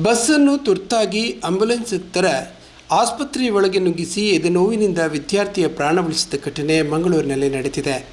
ಬಸ್ಸನ್ನು ತುರ್ತಾಗಿ ಆಂಬ್ಯುಲೆನ್ಸ್ ತರ ಆಸ್ಪತ್ರೆಯ ಒಳಗೆ ನುಗ್ಗಿಸಿ ಎದೆನೋವಿನಿಂದ ವಿದ್ಯಾರ್ಥಿಯ ಪ್ರಾಣ ಉಳಿಸಿದ ಘಟನೆ ಮಂಗಳೂರಿನಲ್ಲಿ ನಡೆದಿದೆ.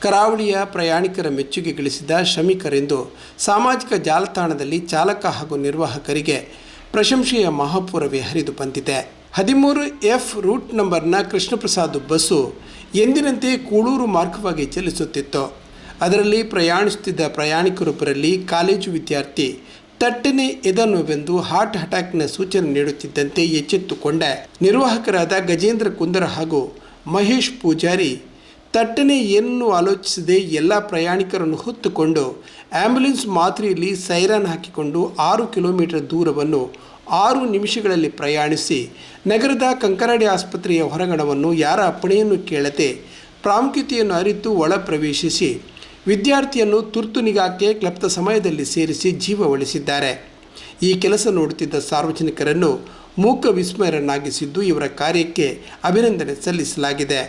ಕರಾವಳಿಯ ಪ್ರಯಾಣಿಕರ ಮೆಚ್ಚುಗೆ ಗಳಿಸಿದ ಶ್ರಮಿಕರೆಂದು ಸಾಮಾಜಿಕ ಜಾಲತಾಣದಲ್ಲಿ ಚಾಲಕ ಹಾಗೂ ನಿರ್ವಾಹಕರಿಗೆ ಪ್ರಶಂಸೆಯ ಮಹಾಪೂರವೇ ಹರಿದು ಬಂದಿದೆ. ಹದಿಮೂರು ಎಫ್ ರೂಟ್ ನಂಬರ್ನ ಕೃಷ್ಣಪ್ರಸಾದ್ ಬಸ್ಸು ಎಂದಿನಂತೆ ಕೂಳೂರು ಮಾರ್ಗವಾಗಿ ಚಲಿಸುತ್ತಿತ್ತು. ಅದರಲ್ಲಿ ಪ್ರಯಾಣಿಸುತ್ತಿದ್ದ ಪ್ರಯಾಣಿಕರೊಬ್ಬರಲ್ಲಿ ಕಾಲೇಜು ವಿದ್ಯಾರ್ಥಿ ತಟ್ಟನೆ ಎದನುವೆಂದು ಹಾರ್ಟ್ ಅಟ್ಯಾಕ್ನ ಸೂಚನೆ ನೀಡುತ್ತಿದ್ದಂತೆ ಎಚ್ಚೆತ್ತುಕೊಂಡ ನಿರ್ವಾಹಕರಾದ ಗಜೇಂದ್ರ ಕುಂದರ ಹಾಗೂ ಮಹೇಶ್ ಪೂಜಾರಿ, ತಟ್ಟನೆ ಏನನ್ನು ಆಲೋಚಿಸದೆ ಎಲ್ಲ ಪ್ರಯಾಣಿಕರನ್ನು ಹೊತ್ತುಕೊಂಡು ಆಂಬ್ಯುಲೆನ್ಸ್ ಮಾತ್ರೆಯಲ್ಲಿ ಸೈರನ್ ಹಾಕಿಕೊಂಡು ಆರು ಕಿಲೋಮೀಟರ್ ದೂರವನ್ನು ಆರು ನಿಮಿಷಗಳಲ್ಲಿ ಪ್ರಯಾಣಿಸಿ ನಗರದ ಕಂಕರಾಡಿ ಆಸ್ಪತ್ರೆಯ ಹೊರಗಣವನ್ನು ಯಾರ ಅಪ್ಪಣೆಯನ್ನು ಕೇಳದೆ ಪ್ರಾಮುಖ್ಯತೆಯನ್ನು ಅರಿತು ಒಳ ಪ್ರವೇಶಿಸಿ ವಿದ್ಯಾರ್ಥಿಯನ್ನು ತುರ್ತು ನಿಗಾಕ್ಕೆ ಕ್ಲಪ್ತ ಸಮಯದಲ್ಲಿ ಸೇರಿಸಿ ಜೀವ ಉಳಿಸಿದ್ದಾರೆ ಈ ಕೆಲಸ ನೋಡುತ್ತಿದ್ದ ಸಾರ್ವಜನಿಕರನ್ನು ಮೂಕ ವಿಸ್ಮಯರನ್ನಾಗಿಸಿದ್ದು ಇವರ ಕಾರ್ಯಕ್ಕೆ ಅಭಿನಂದನೆ ಸಲ್ಲಿಸಲಾಗಿದೆ.